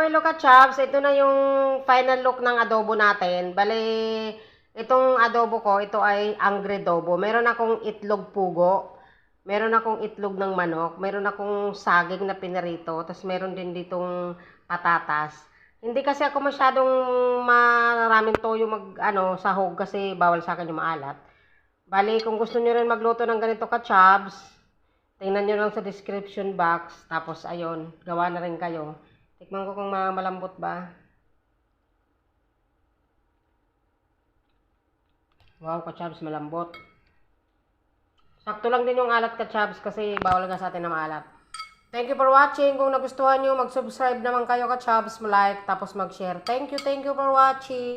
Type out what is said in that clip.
hello ka, Chabs. Ito na yung final look ng adobo natin. Bale, itong adobo ko, ito ay angre adobo. Meron akong itlog pugo. Meron akong itlog ng manok. Meron akong saging na pinarito. Tapos meron din ditong patatas. Hindi kasi ako masyadong maraming toyo mag, ano, sahog kasi bawal sa akin yung maalat. Bali, kung gusto nyo rin magluto ng ganito ka, Chabs, tingnan nyo lang sa description box. Tapos, ayun, gawa na rin kayo. Tikman ko kung ma- malambot ba. Wow, kachabs, malambot. Sakto lang din yung alat kachabs kasi bawal nga sa atin na maalat. Thank you for watching. Kung nagustuhan nyo, mag-subscribe naman kayo kachabs, like, tapos mag-share. Thank you, thank you for watching.